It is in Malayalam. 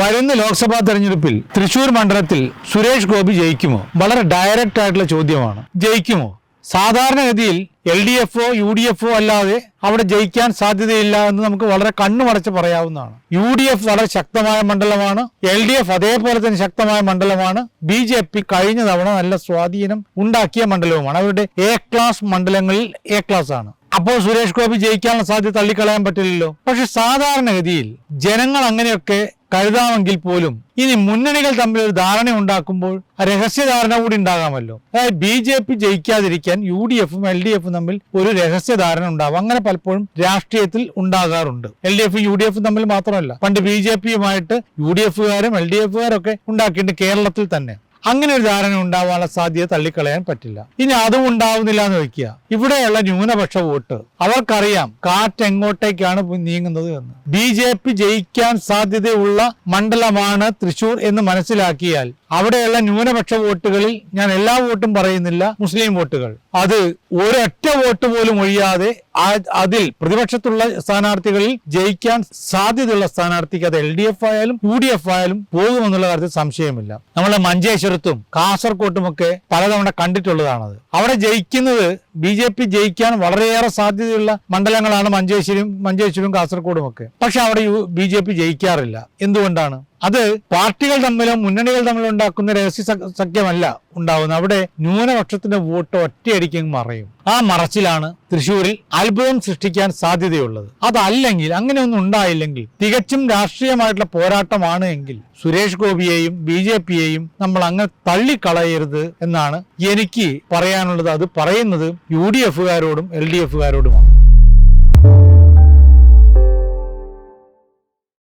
വരുന്ന ലോക്സഭാ തെരഞ്ഞെടുപ്പിൽ തൃശൂർ മണ്ഡലത്തിൽ സുരേഷ് ഗോപി ജയിക്കുമോ? വളരെ ഡയറക്റ്റ് ആയിട്ടുള്ള ചോദ്യമാണ്. ജയിക്കുമോ? സാധാരണഗതിയിൽ എൽ ഡി എഫോ യു ഡി എഫോ അല്ലാതെ അവിടെ ജയിക്കാൻ സാധ്യതയില്ല എന്ന് നമുക്ക് വളരെ കണ്ണുമടച്ച് പറയാവുന്നതാണ്. യു ഡി എഫ് വളരെ ശക്തമായ മണ്ഡലമാണ്. എൽ ഡി എഫ് അതേപോലെ തന്നെ ശക്തമായ മണ്ഡലമാണ്. ബി ജെ പി കഴിഞ്ഞ തവണ നല്ല സ്വാധീനം ഉണ്ടാക്കിയ മണ്ഡലവുമാണ്. അവരുടെ എ ക്ലാസ് മണ്ഡലങ്ങളിൽ എ ക്ലാസ് ആണ്. അപ്പോൾ സുരേഷ് ഗോപി ജയിക്കാനുള്ള സാധ്യത തള്ളിക്കളയാൻ പറ്റില്ലല്ലോ. പക്ഷെ സാധാരണഗതിയിൽ ജനങ്ങൾ അങ്ങനെയൊക്കെ കരുതാമെങ്കിൽ പോലും ഇനി മുന്നണികൾ തമ്മിൽ ഒരു ധാരണ ഉണ്ടാക്കുമ്പോൾ രഹസ്യ രഹസ്യധാരണ കൂടി ഉണ്ടാകാമല്ലോ. അതായത് ബി ജെ പി ജയിക്കാതിരിക്കാൻ യു ഡി എഫും എൽ ഡി എഫും തമ്മിൽ ഒരു രഹസ്യധാരണ ഉണ്ടാവും. അങ്ങനെ പലപ്പോഴും രാഷ്ട്രീയത്തിൽ ഉണ്ടാകാറുണ്ട്. എൽ ഡി എഫും യു ഡി എഫും തമ്മിൽ മാത്രമല്ല. പണ്ട് ബി ജെ പിയുമായിട്ട് യു ഡി എഫുകാരും എൽ ഡി എഫുകാരും ഒക്കെ ഉണ്ടാക്കിയിട്ടുണ്ട് കേരളത്തിൽ തന്നെ. അങ്ങനെ ഒരു ധാരണ ഉണ്ടാവാനുള്ള സാധ്യത തള്ളിക്കളയാൻ പറ്റില്ല. ഇനി അതും ഉണ്ടാവുന്നില്ല എന്ന് വെക്കുക. ഇവിടെയുള്ള ന്യൂനപക്ഷ വോട്ട്. അവർക്കറിയാം കാറ്റ് എങ്ങോട്ടേക്കാണ് നീങ്ങുന്നത് എന്ന്. ബി ജെ പി ജയിക്കാൻ സാധ്യതയുള്ള മണ്ഡലമാണ് തൃശൂർ എന്ന് മനസ്സിലാക്കിയാൽ അവിടെയുള്ള ന്യൂനപക്ഷ വോട്ടുകളിൽ ഞാൻ എല്ലാ വോട്ടും പറയുന്നില്ല മുസ്ലിം വോട്ടുകൾ. അത് ഒരൊറ്റ വോട്ട് പോലും ഒഴിയാതെ അതിൽ പ്രതിപക്ഷത്തുള്ള സ്ഥാനാർത്ഥികളിൽ ജയിക്കാൻ സാധ്യതയുള്ള സ്ഥാനാർത്ഥിക്ക് അത് എൽ ഡി എഫ് ആയാലും യു ഡി എഫ് ആയാലും പോകുമെന്നുള്ള കാര്യത്തിൽ സംശയമില്ല. നമ്മളെ മഞ്ചേശ്വരത്തും കാസർകോട്ടും ഒക്കെ പലതവണ കണ്ടിട്ടുള്ളതാണത്. അവിടെ ജയിക്കുന്നത് ബി ജെ പി ജയിക്കാൻ വളരെയേറെ സാധ്യതയുള്ള മണ്ഡലങ്ങളാണ് മഞ്ചേശ്വരം മഞ്ചേശ്വരവും കാസർഗോഡും ഒക്കെ പക്ഷെ അവിടെ ബി ജെ പി ജയിക്കാറില്ല. എന്തുകൊണ്ടാണ്? അത് പാർട്ടികൾ തമ്മിലോ മുന്നണികൾ തമ്മിലോ ഉണ്ടാക്കുന്ന രഹസ്യ സഖ്യ- സഖ്യമല്ല ഉണ്ടാവുന്നത്. അവിടെ ന്യൂനപക്ഷത്തിന്റെ വോട്ട് ഒറ്റയടിക്ക് മറയും. ആ മറച്ചിലാണ് തൃശൂരിൽ അത്ഭുതം സൃഷ്ടിക്കാൻ സാധ്യതയുള്ളത്. അതല്ലെങ്കിൽ അങ്ങനെയൊന്നും ഉണ്ടായില്ലെങ്കിൽ തികച്ചും രാഷ്ട്രീയമായിട്ടുള്ള പോരാട്ടമാണ് എങ്കിൽ സുരേഷ് ഗോപിയെയും ബി ജെ പിയെയും നമ്മൾ അങ്ങ് തള്ളിക്കളയരുത് എന്നാണ് എനിക്ക് പറയാനുള്ളത്. അത് പറയുന്നത് യു ഡി എഫുകാരോടും എൽ ഡി എഫുകാരോടുമാണ്.